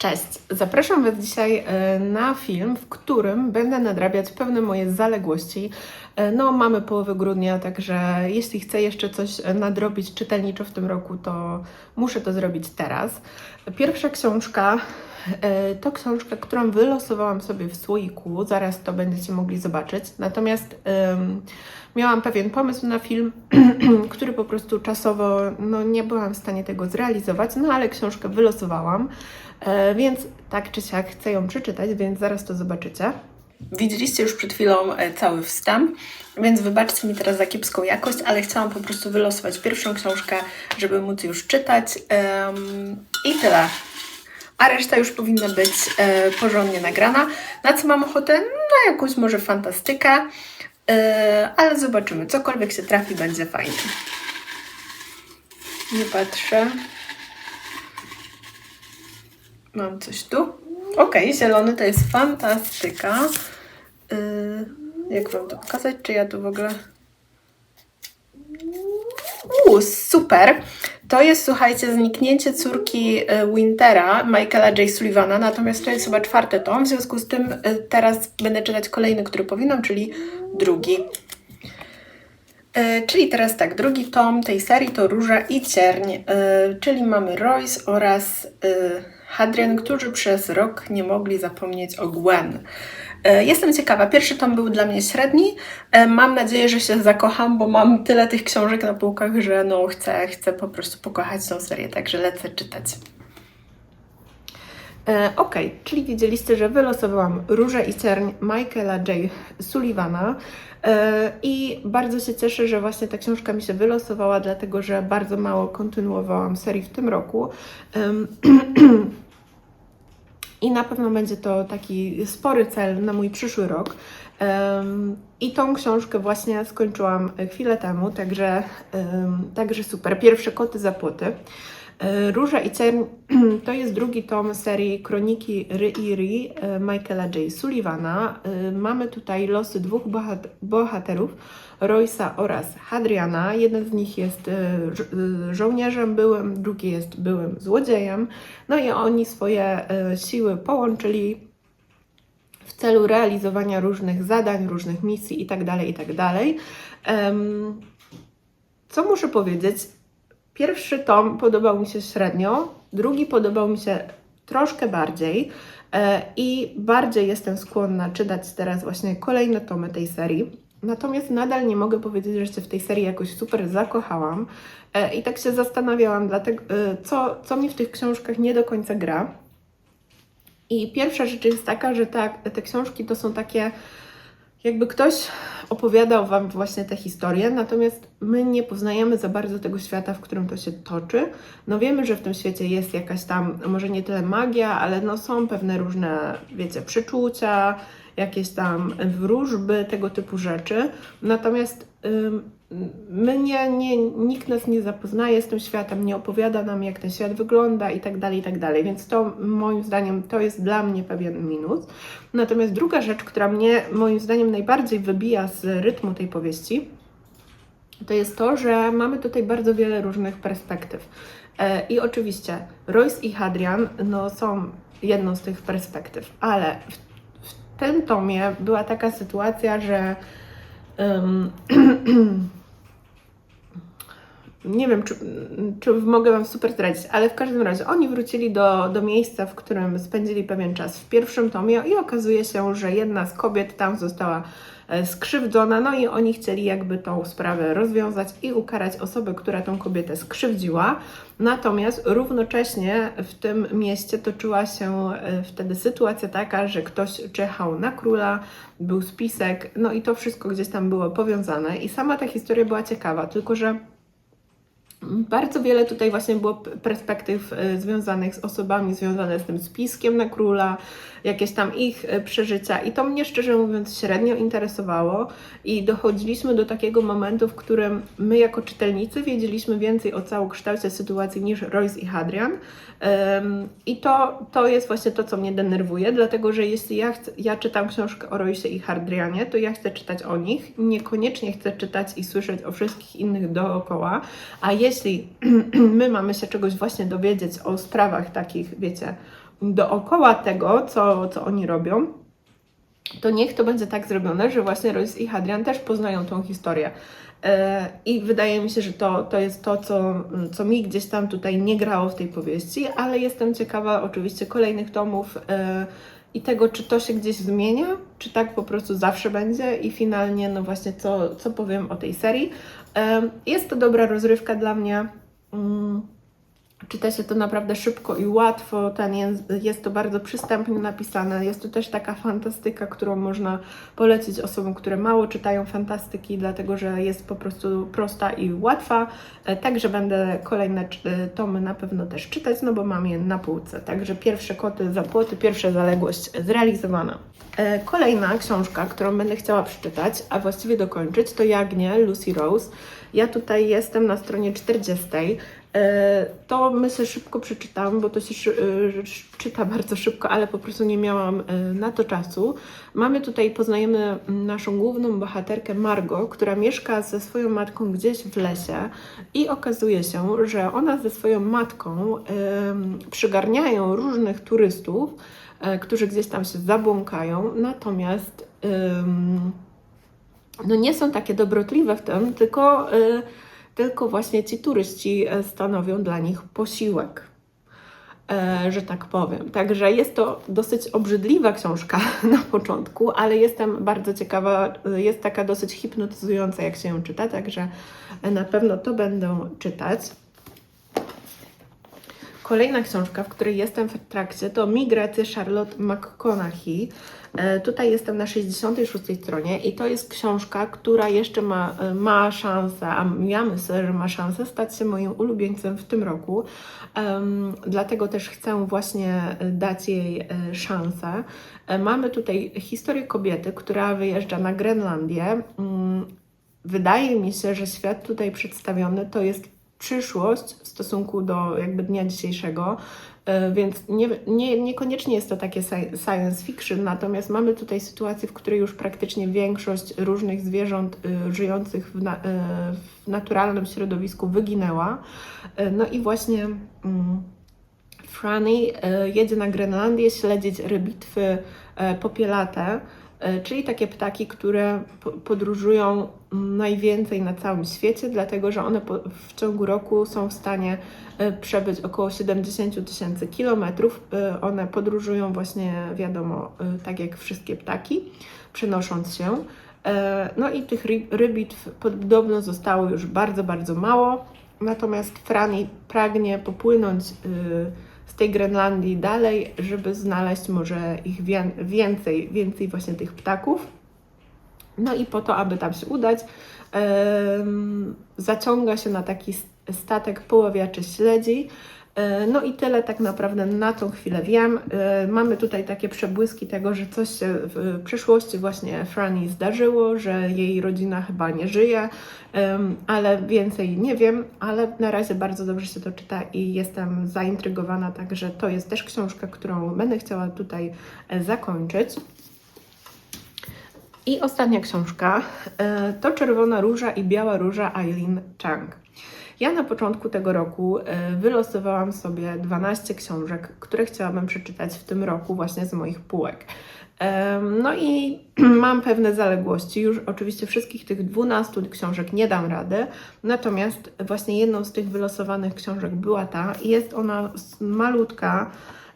Cześć! Zapraszam Was dzisiaj e, na film, w którym będę nadrabiać pewne moje zaległości. E, No, mamy połowę grudnia, także jeśli chcę jeszcze coś e, nadrobić czytelniczo w tym roku, to muszę to zrobić teraz. Pierwsza książka to książka, którą wylosowałam sobie w słoiku, zaraz to będziecie mogli zobaczyć. Natomiast em, miałam pewien pomysł na film, który po prostu czasowo no, nie byłam w stanie tego zrealizować, no ale książkę wylosowałam. E, więc tak czy siak chcę ją przeczytać, więc zaraz to zobaczycie. Widzieliście już przed chwilą e, cały wstęp, więc wybaczcie mi teraz za kiepską jakość, ale chciałam po prostu wylosować pierwszą książkę, żeby móc już czytać. I tyle. A reszta już powinna być e, porządnie nagrana. Na co mam ochotę? Na jakąś może fantastykę, ale zobaczymy. Cokolwiek się trafi, będzie fajnie. Nie patrzę. Mam coś tu. Okej, zielony to jest fantastyka. Yy, jak wam to pokazać? Czy ja tu w ogóle. Uuu, super! To jest, słuchajcie, zniknięcie córki e, Wintera, Michaela J. Sullivana, natomiast to jest chyba czwarty tom, w związku z tym e, teraz będę czytać kolejny, który powinnam, czyli drugi. Czyli teraz tak, drugi tom tej serii to Róża i Cierń, czyli mamy Royce oraz Hadrian, którzy przez rok nie mogli zapomnieć o Gwen. E, Jestem ciekawa, pierwszy tom był dla mnie średni. E, Mam nadzieję, że się zakocham, bo mam tyle tych książek na półkach, że no chcę, chcę po prostu pokochać tą serię, także lecę czytać. E, ok, czyli widzieliście, że wylosowałam Różę i Cierń Michaela J. Sullivana e, i bardzo się cieszę, że właśnie ta książka mi się wylosowała, dlatego że bardzo mało kontynuowałam serii w tym roku. I na pewno będzie to taki spory cel na mój przyszły rok. I tą książkę właśnie skończyłam chwilę temu, także, także super. Pierwsze koty za płoty. E, Róża i Cierń to jest drugi tom serii Kroniki Ry i Ri e, Michaela J. Sullivana. E, Mamy tutaj losy dwóch bohat- bohaterów, Roysa oraz Hadriana. Jeden z nich jest żo- żołnierzem byłym, drugi jest byłym złodziejem. No i oni swoje siły połączyli w celu realizowania różnych zadań, różnych misji itd. itd. Em, Co muszę powiedzieć? Pierwszy tom podobał mi się średnio, drugi podobał mi się troszkę bardziej e, i bardziej jestem skłonna czytać teraz właśnie kolejne tomy tej serii. Natomiast nadal nie mogę powiedzieć, że się w tej serii jakoś super zakochałam e, i tak się zastanawiałam, dlatego, e, co, co mi w tych książkach nie do końca gra. I pierwsza rzecz jest taka, że ta, te książki to są takie, jakby ktoś opowiadał Wam właśnie te historie, natomiast my nie poznajemy za bardzo tego świata, w którym to się toczy. No wiemy, że w tym świecie jest jakaś tam, może nie tyle magia, ale no są pewne różne, wiecie, przeczucia, jakieś tam wróżby, tego typu rzeczy. Natomiast my nie, nie, nikt nas nie zapoznaje z tym światem, nie opowiada nam, jak ten świat wygląda i tak dalej, i tak dalej. Więc to moim zdaniem to jest dla mnie pewien minus. Natomiast druga rzecz, która mnie moim zdaniem najbardziej wybija z rytmu tej powieści, to jest to, że mamy tutaj bardzo wiele różnych perspektyw. E, I oczywiście Royce i Hadrian no, są jedną z tych perspektyw, ale w, w tym tomie była taka sytuacja, że ym, nie wiem, czy, czy mogę Wam super zdradzić, ale w każdym razie oni wrócili do, do miejsca, w którym spędzili pewien czas w pierwszym tomie i okazuje się, że jedna z kobiet tam została e, skrzywdzona, no i oni chcieli jakby tą sprawę rozwiązać i ukarać osobę, która tą kobietę skrzywdziła. Natomiast równocześnie w tym mieście toczyła się e, wtedy sytuacja taka, że ktoś czekał na króla, był spisek, no i to wszystko gdzieś tam było powiązane i sama ta historia była ciekawa, tylko że bardzo wiele tutaj właśnie było perspektyw e, związanych z osobami, związane z tym spiskiem na króla, jakieś tam ich e, przeżycia. I to mnie szczerze mówiąc średnio interesowało. I dochodziliśmy do takiego momentu, w którym my jako czytelnicy wiedzieliśmy więcej o całokształcie sytuacji niż Royce i Hadrian. I to, to jest właśnie to, co mnie denerwuje, dlatego że jeśli ja, chcę, ja czytam książkę o Royce i Hadrianie, to ja chcę czytać o nich, niekoniecznie chcę czytać i słyszeć o wszystkich innych dookoła, a jeśli my mamy się czegoś właśnie dowiedzieć o sprawach takich, wiecie, dookoła tego, co, co oni robią, to niech to będzie tak zrobione, że właśnie Royce i Hadrian też poznają tą historię. E, I wydaje mi się, że to, to jest to, co, co mi gdzieś tam tutaj nie grało w tej powieści, ale jestem ciekawa oczywiście kolejnych tomów e, i tego, czy to się gdzieś zmienia, czy tak po prostu zawsze będzie i finalnie, no właśnie, co, co powiem o tej serii. Jest to dobra rozrywka dla mnie. Czyta się to naprawdę szybko i łatwo. Ten jest, jest to bardzo przystępnie napisane. Jest to też taka fantastyka, którą można polecić osobom, które mało czytają fantastyki, dlatego że jest po prostu prosta i łatwa. E, Także będę kolejne e, tomy na pewno też czytać, no bo mam je na półce. Także pierwsze koty za płoty, pierwsza zaległość zrealizowana. E, Kolejna książka, którą będę chciała przeczytać, a właściwie dokończyć, to Jagnie Lucy Rose. Ja tutaj jestem na stronie 40. E, To myślę szybko przeczytam, bo to się e, czyta bardzo szybko, ale po prostu nie miałam e, na to czasu. Mamy tutaj, poznajemy naszą główną bohaterkę Margo, która mieszka ze swoją matką gdzieś w lesie i okazuje się, że ona ze swoją matką przygarniają różnych turystów, którzy gdzieś tam się zabłąkają, natomiast no nie są takie dobrotliwe w tym, tylko, tylko właśnie ci turyści e, stanowią dla nich posiłek. E, że tak powiem. Także jest to dosyć obrzydliwa książka na początku, ale jestem bardzo ciekawa, y, jest taka dosyć hipnotyzująca, jak się ją czyta, także na pewno to będę czytać. Kolejna książka, w której jestem w trakcie, to Migracje Charlotte McConaughey. E, Tutaj jestem na 66 stronie i to jest książka, która jeszcze ma, e, ma szansę, a ja myślę, że ma szansę stać się moim ulubieńcem w tym roku. Em, dlatego też chcę właśnie e, dać jej szansę. Mamy tutaj historię kobiety, która wyjeżdża na Grenlandię. Mm, Wydaje mi się, że świat tutaj przedstawiony to jest przyszłość w stosunku do jakby dnia dzisiejszego, e, więc nie, nie, niekoniecznie jest to takie sci- science fiction, natomiast mamy tutaj sytuację, w której już praktycznie większość różnych zwierząt y, żyjących w, na, y, w naturalnym środowisku wyginęła. E, No i właśnie mm, Franny e, jedzie na Grenlandię śledzić rybitwy e, popielate, e, czyli takie ptaki, które po- podróżują mm, najwięcej na całym świecie, dlatego że one w ciągu roku są w stanie e, przebyć około 70 000 tysięcy kilometrów. E, One podróżują właśnie, wiadomo, e, tak jak wszystkie ptaki, przenosząc się. E, No i tych ry- rybitw podobno zostało już bardzo, bardzo mało. Natomiast Franny pragnie popłynąć y, z tej Grenlandii dalej, żeby znaleźć może ich wię- więcej, więcej właśnie tych ptaków. No i po to, aby tam się udać, zaciąga się na taki statek poławiaczy śledzi. E, No i tyle tak naprawdę na tą chwilę wiem. E, Mamy tutaj takie przebłyski tego, że coś się w przyszłości właśnie Franny zdarzyło, że jej rodzina chyba nie żyje, ale więcej nie wiem, ale na razie bardzo dobrze się to czyta i jestem zaintrygowana, także to jest też książka, którą będę chciała tutaj e, zakończyć. I ostatnia książka to Czerwona Róża i Biała Róża Eileen Chang. Ja na początku tego roku e, wylosowałam sobie 12 książek, które chciałabym przeczytać w tym roku właśnie z moich półek. No i mam pewne zaległości. Już oczywiście wszystkich tych 12 książek nie dam rady, natomiast właśnie jedną z tych wylosowanych książek była ta jest ona malutka,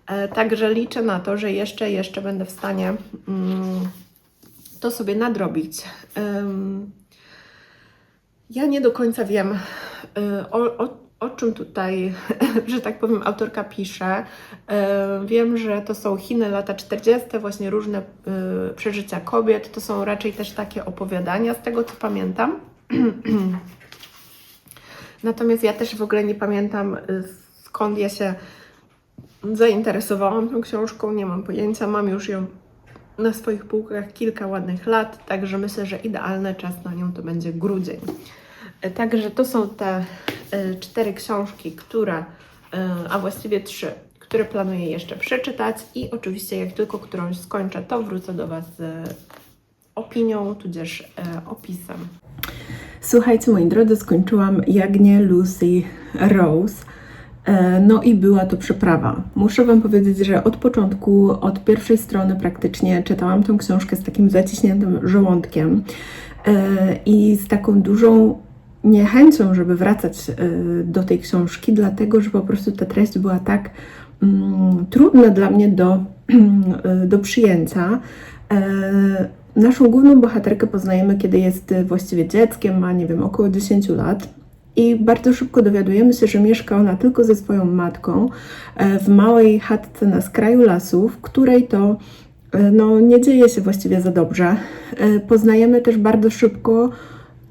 e, także liczę na to, że jeszcze, jeszcze będę w stanie mm, to sobie nadrobić. Ja nie do końca wiem, y, o, o, o czym tutaj, że tak powiem, autorka pisze. Y, Wiem, że to są Chiny lata 40., właśnie różne y, przeżycia kobiet. To są raczej też takie opowiadania, z tego co pamiętam. Natomiast ja też w ogóle nie pamiętam, skąd ja się zainteresowałam tą książką, nie mam pojęcia. Mam już ją na swoich półkach kilka ładnych lat, także myślę, że idealny czas na nią to będzie grudzień. E, Także to są te e, cztery książki, które, e, a właściwie trzy, które planuję jeszcze przeczytać i oczywiście jak tylko którąś skończę, to wrócę do Was z opinią, tudzież opisem. Słuchajcie, moi drodzy, skończyłam Jagnię Lucy Rose. E, No i była to przeprawa. Muszę Wam powiedzieć, że od początku, od pierwszej strony praktycznie czytałam tę książkę z takim zaciśniętym żołądkiem e, i z taką dużą niechęcią, żeby wracać e, do tej książki, dlatego że po prostu ta treść była tak mm, trudna dla mnie do, do przyjęcia. Naszą główną bohaterkę poznajemy, kiedy jest właściwie dzieckiem, ma nie wiem, około 10 lat. I bardzo szybko dowiadujemy się, że mieszka ona tylko ze swoją matką e, w małej chatce na skraju lasu, w której to e, no, nie dzieje się właściwie za dobrze. E, Poznajemy też bardzo szybko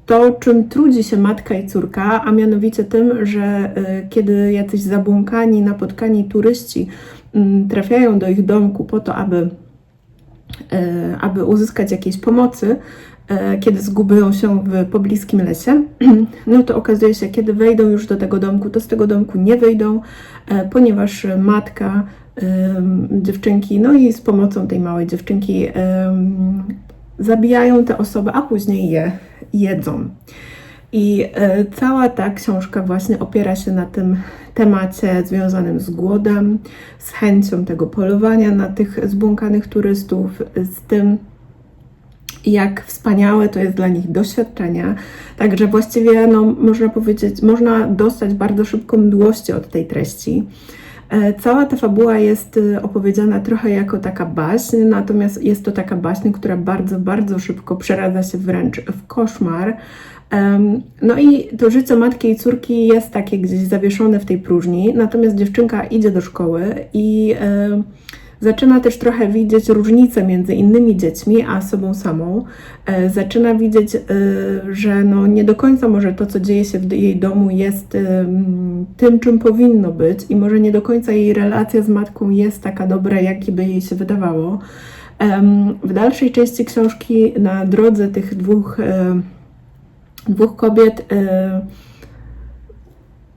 to, czym trudzi się matka i córka, a mianowicie tym, że kiedy jacyś zabłąkani, napotkani turyści mm, trafiają do ich domku po to, aby aby uzyskać jakiejś pomocy, kiedy zgubią się w pobliskim lesie, no to okazuje się, kiedy wejdą już do tego domku, to z tego domku nie wyjdą, e, ponieważ matka em, dziewczynki, no i z pomocą tej małej dziewczynki zabijają te osoby, a później je jedzą. I e, cała ta książka właśnie opiera się na tym temacie związanym z głodem, z chęcią tego polowania na tych zbłąkanych turystów, z tym, jak wspaniałe to jest dla nich doświadczenie. Także właściwie, no, można powiedzieć, można dostać bardzo szybką mdłości od tej treści. E, Cała ta fabuła jest y, opowiedziana trochę jako taka baśń, natomiast jest to taka baśń, która bardzo, bardzo szybko przeradza się wręcz w koszmar. No i to życie matki i córki jest takie gdzieś zawieszone w tej próżni, natomiast dziewczynka idzie do szkoły i em, zaczyna też trochę widzieć różnice między innymi dziećmi a sobą samą. E, Zaczyna widzieć, e, że no nie do końca może to, co dzieje się w jej domu, jest tym, czym powinno być, i może nie do końca jej relacja z matką jest taka dobra, jaki by jej się wydawało. W dalszej części książki, na drodze tych dwóch, e, dwóch kobiet,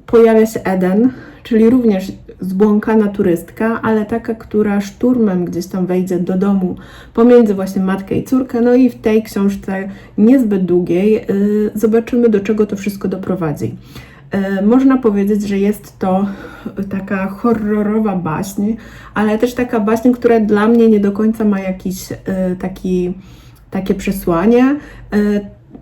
pojawia się Eden, czyli również zbłąkana turystka, ale taka, która szturmem gdzieś tam wejdzie do domu pomiędzy właśnie matkę i córkę. No i w tej książce niezbyt długiej y, zobaczymy, do czego to wszystko doprowadzi. Y, Można powiedzieć, że jest to taka horrorowa baśń, ale też taka baśń, która dla mnie nie do końca ma jakiś y, taki, takie przesłanie.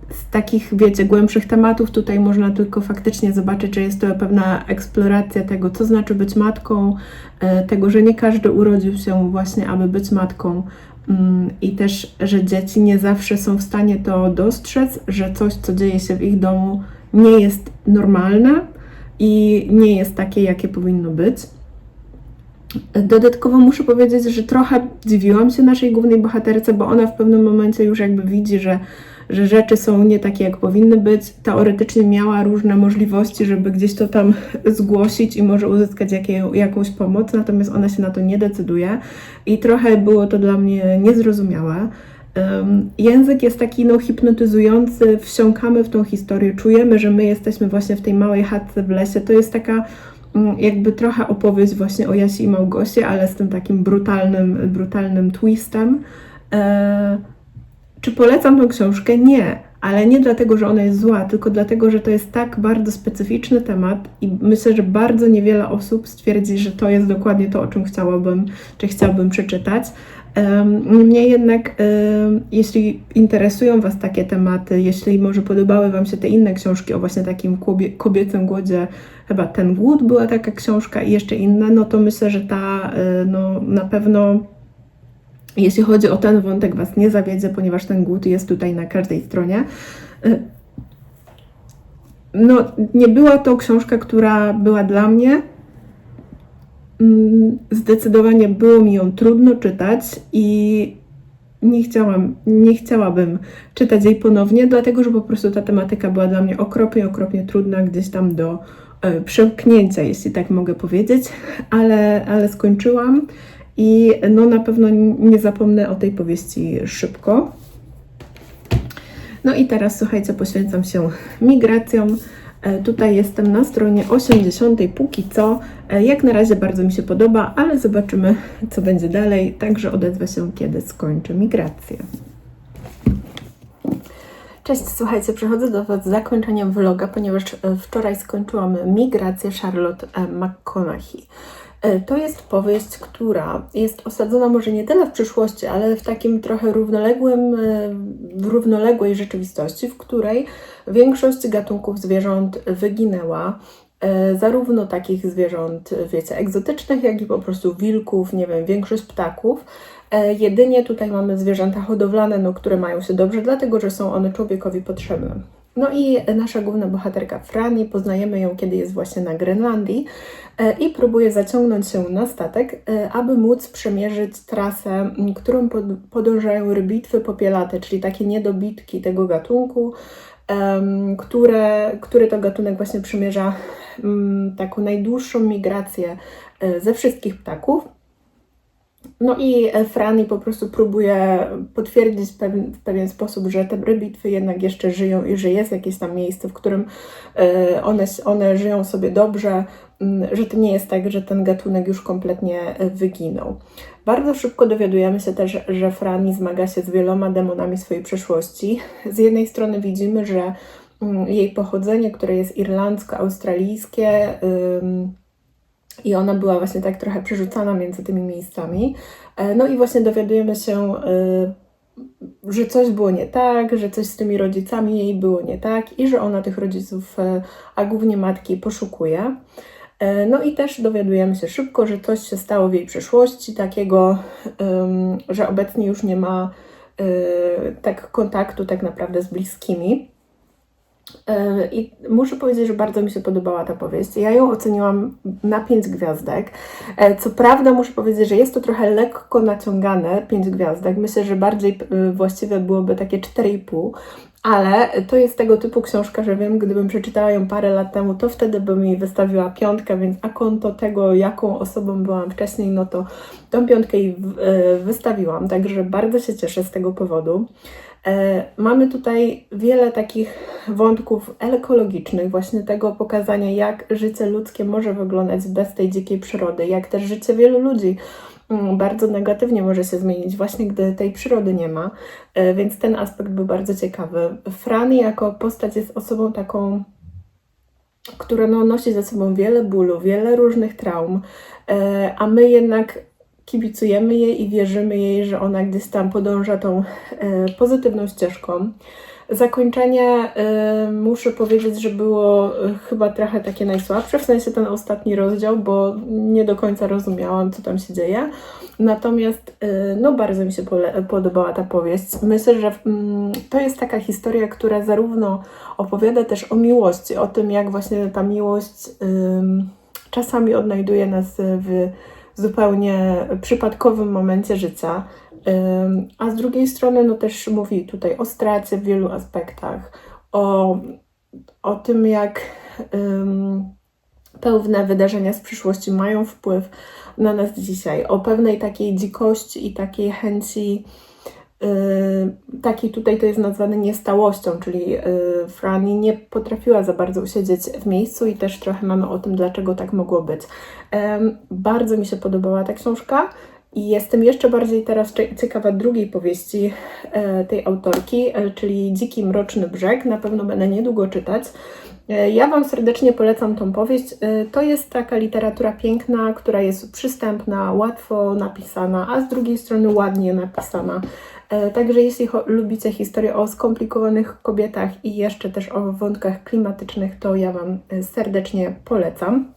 Z takich, wiecie, głębszych tematów tutaj można tylko faktycznie zobaczyć, że jest to pewna eksploracja tego, co znaczy być matką, e, tego, że nie każdy urodził się właśnie, aby być matką mm, i też, że dzieci nie zawsze są w stanie to dostrzec, że coś, co dzieje się w ich domu, nie jest normalne i nie jest takie, jakie powinno być. Dodatkowo muszę powiedzieć, że trochę dziwiłam się naszej głównej bohaterce, bo ona w pewnym momencie już jakby widzi, że, że rzeczy są nie takie, jak powinny być. Teoretycznie miała różne możliwości, żeby gdzieś to tam zgłosić i może uzyskać jakie, jakąś pomoc, natomiast ona się na to nie decyduje i trochę było to dla mnie niezrozumiałe. Ym, Język jest taki no, hipnotyzujący, wsiąkamy w tą historię, czujemy, że my jesteśmy właśnie w tej małej chatce w lesie. To jest taka mm, jakby trochę opowieść właśnie o Jasi i Małgosie, ale z tym takim brutalnym, brutalnym twistem. E, czy polecam tą książkę? Nie, ale nie dlatego, że ona jest zła, tylko dlatego, że to jest tak bardzo specyficzny temat i myślę, że bardzo niewiele osób stwierdzi, że to jest dokładnie to, o czym chciałabym, czy chciałbym przeczytać. Em, Niemniej jednak, jeśli interesują Was takie tematy, jeśli może podobały Wam się te inne książki o właśnie takim kobie- kobiecym głodzie, chyba Ten Głód była taka książka i jeszcze inne, no to myślę, że ta y, no, na pewno jeśli chodzi o ten wątek, Was nie zawiedzie, ponieważ ten głód jest tutaj na każdej stronie. Y, No, nie była to książka, która była dla mnie. Mm, Zdecydowanie było mi ją trudno czytać i nie chciałam, nie chciałabym czytać jej ponownie, dlatego że po prostu ta tematyka była dla mnie okropnie, okropnie trudna gdzieś tam do e, przełknięcia, jeśli tak mogę powiedzieć, ale, ale skończyłam i no na pewno nie zapomnę o tej powieści szybko. No i teraz słuchajcie, poświęcam się migracjom. E, Tutaj jestem na stronie 80. Póki co, e, jak na razie bardzo mi się podoba, ale zobaczymy, co będzie dalej. Także odezwę się, kiedy skończę migrację. Cześć, słuchajcie, przychodzę do Was z zakończeniem vloga, ponieważ e, wczoraj skończyłam migrację Charlotte McConaughey. E, To jest powieść, która jest osadzona może nie tyle w przyszłości, ale w takim trochę równoległym, e, w równoległej rzeczywistości, w której większość gatunków zwierząt wyginęła. E, Zarówno takich zwierząt, wiecie, egzotycznych, jak i po prostu wilków, nie wiem, większość ptaków. Jedynie tutaj mamy zwierzęta hodowlane, no, które mają się dobrze, dlatego że są one człowiekowi potrzebne. No i nasza główna bohaterka Franny, poznajemy ją, kiedy jest właśnie na Grenlandii e, i próbuje zaciągnąć się na statek, e, aby móc przemierzyć trasę, którą pod, podążają rybitwy popielate, czyli takie niedobitki tego gatunku, które, który to gatunek właśnie przemierza taką najdłuższą migrację e, ze wszystkich ptaków. No i e, Franny po prostu próbuje potwierdzić w pewien, sposób, że te rybitwy jednak jeszcze żyją i że jest jakieś tam miejsce, w którym e, one, one żyją sobie dobrze, że to nie jest tak, że ten gatunek już kompletnie e, wyginął. Bardzo szybko dowiadujemy się też, że Franny zmaga się z wieloma demonami swojej przeszłości. Z jednej strony widzimy, że jej pochodzenie, które jest irlandzko-australijskie, ym, i ona była właśnie tak trochę przerzucana między tymi miejscami. E, No i właśnie dowiadujemy się, y, że coś było nie tak, że coś z tymi rodzicami jej było nie tak i że ona tych rodziców, e, a głównie matki, poszukuje. E, No i też dowiadujemy się szybko, że coś się stało w jej przeszłości, takiego, że obecnie już nie ma tak kontaktu tak naprawdę z bliskimi. E, I muszę powiedzieć, że bardzo mi się podobała ta powieść. Ja ją oceniłam na 5 gwiazdek. E, Co prawda, muszę powiedzieć, że jest to trochę lekko naciągane 5 gwiazdek. Myślę, że bardziej y, właściwe byłoby takie 4,5. Ale to jest tego typu książka, że wiem, gdybym przeczytała ją parę lat temu, to wtedy bym jej wystawiła piątkę, więc a konto tego, jaką osobą byłam wcześniej, no to tą piątkę jej e, wystawiłam. Także bardzo się cieszę z tego powodu. E, Mamy tutaj wiele takich wątków ekologicznych, właśnie tego pokazania, jak życie ludzkie może wyglądać bez tej dzikiej przyrody, jak też życie wielu ludzi mm, bardzo negatywnie może się zmienić, właśnie gdy tej przyrody nie ma, E, więc ten aspekt był bardzo ciekawy. Fran jako postać jest osobą taką, która no, nosi ze sobą wiele bólu, wiele różnych traum, e, a my jednak kibicujemy jej i wierzymy jej, że ona gdzieś tam podąża tą e, pozytywną ścieżką. Zakończenie e, muszę powiedzieć, że było e, chyba trochę takie najsłabsze, w sensie ten ostatni rozdział, bo nie do końca rozumiałam, co tam się dzieje. Natomiast no bardzo mi się podobała ta powieść. Myślę, że mm, to jest taka historia, która zarówno opowiada też o miłości, o tym, jak właśnie ta miłość ym, czasami odnajduje nas w zupełnie przypadkowym momencie życia. A z drugiej strony, no też mówi tutaj o stracie w wielu aspektach, o, o tym, jak ym, pewne wydarzenia z przyszłości mają wpływ na nas dzisiaj, o pewnej takiej dzikości i takiej chęci. Yy, takiej tutaj to jest nazwane niestałością, czyli yy, Franny nie potrafiła za bardzo usiedzieć w miejscu i też trochę mamy o tym, dlaczego tak mogło być. Bardzo mi się podobała ta książka i jestem jeszcze bardziej teraz cie- ciekawa drugiej powieści e, tej autorki, e, czyli Dziki Mroczny Brzeg. Na pewno będę niedługo czytać. E, Ja Wam serdecznie polecam tą powieść. To jest taka literatura piękna, która jest przystępna, łatwo napisana, a z drugiej strony ładnie napisana. E, Także jeśli lubicie historię o skomplikowanych kobietach i jeszcze też o wątkach klimatycznych, to ja Wam e, serdecznie polecam.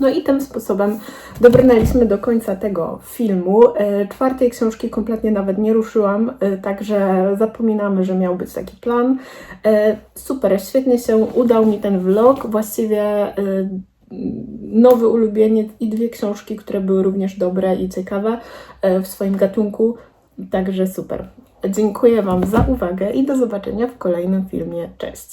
No i tym sposobem dobrnęliśmy do końca tego filmu. E, Czwartej książki kompletnie nawet nie ruszyłam, także zapominamy, że miał być taki plan. Super, świetnie się udał mi ten vlog. Właściwie nowy ulubieniec i dwie książki, które były również dobre i ciekawe w swoim gatunku. Także super. Dziękuję Wam za uwagę i do zobaczenia w kolejnym filmie. Cześć!